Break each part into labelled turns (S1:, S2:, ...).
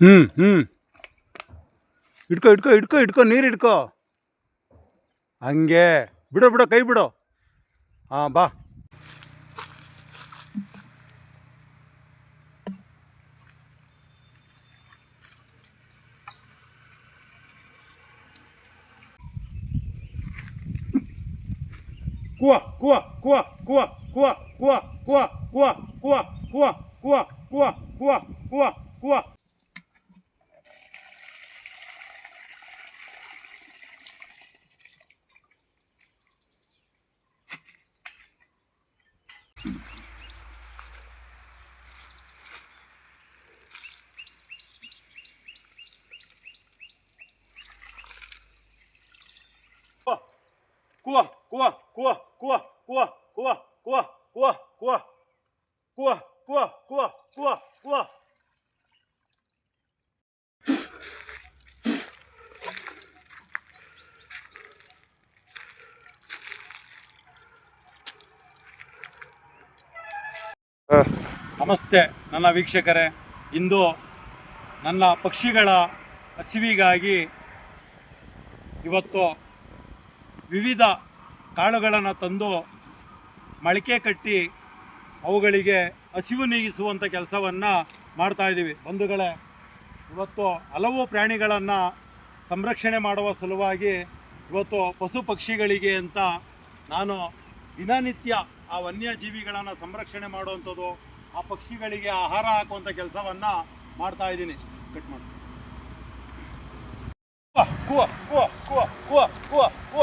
S1: ಹ್ಞೂ ಹ್ಞೂ ಇಟ್ಕೋ ಇಟ್ಕೋ ಇಟ್ಕೋ ಇಟ್ಕೋ, ನೀರು ಇಟ್ಕೋ. ಹಂಗೆ. ಬಿಡೋ ಬಿಡೋ, ಕೈ ಬಿಡೋ. ಹಾಂ, ಬಾ.
S2: ಕುವ ಕುವ ಕುವ ಕುವ ಕುವ ಕುವ ಕುವ ಕುವ ಕುವ ಕುವ ಕುವ ಕುವ ಕುವ ಕುವ ಕುವ ಕುವ cua cua cua cua cua cua cua cua cua cua cua cua cua ನಮಸ್ತೆ ನನ್ನ ವೀಕ್ಷಕರೇ ಇಂದು ನನ್ನ ಪಕ್ಷಿಗಳ ಹಸಿವಿಗಾಗಿ ಇವತ್ತು ವಿವಿಧ ಕಾಳುಗಳನ್ನು ತಂದು ಮೊಳಕೆ ಕಟ್ಟಿ ಅವುಗಳಿಗೆ ಹಸಿವು ನೀಗಿಸುವಂಥ ಕೆಲಸವನ್ನು ಮಾಡ್ತಾಯಿದ್ದೀವಿ ಬಂಧುಗಳೇ, ಇವತ್ತು ಹಲವು ಪ್ರಾಣಿಗಳನ್ನು ಸಂರಕ್ಷಣೆ ಮಾಡುವ ಸಲುವಾಗಿ ಇವತ್ತು ಪಶು ಪಕ್ಷಿಗಳಿಗೆ ಅಂತ ನಾನು ದಿನನಿತ್ಯ ಆ ವನ್ಯಜೀವಿಗಳನ್ನು ಸಂರಕ್ಷಣೆ ಮಾಡುವಂಥದ್ದು, ಆ ಪಕ್ಷಿಗಳಿಗೆ ಆಹಾರ ಹಾಕುವಂಥ ಕೆಲಸವನ್ನು ಮಾಡ್ತಾ ಇದ್ದೀನಿ. ಕಟ್ ಮಾಡಿ. ಕೂ ಕುವ ಕುವ ಕುವ ಕುವ ಕುವ.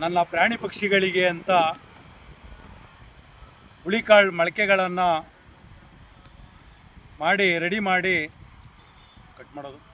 S2: ನನ್ನ ಪ್ರಾಣಿ ಪಕ್ಷಿಗಳಿಗೆ ಅಂತ ಹುಳಿಕಾಳು ಮೊಳಕೆಗಳನ್ನು ಮಾಡಿ ರೆಡಿ ಮಾಡಿ ಕಟ್ ಮಾಡೋದು.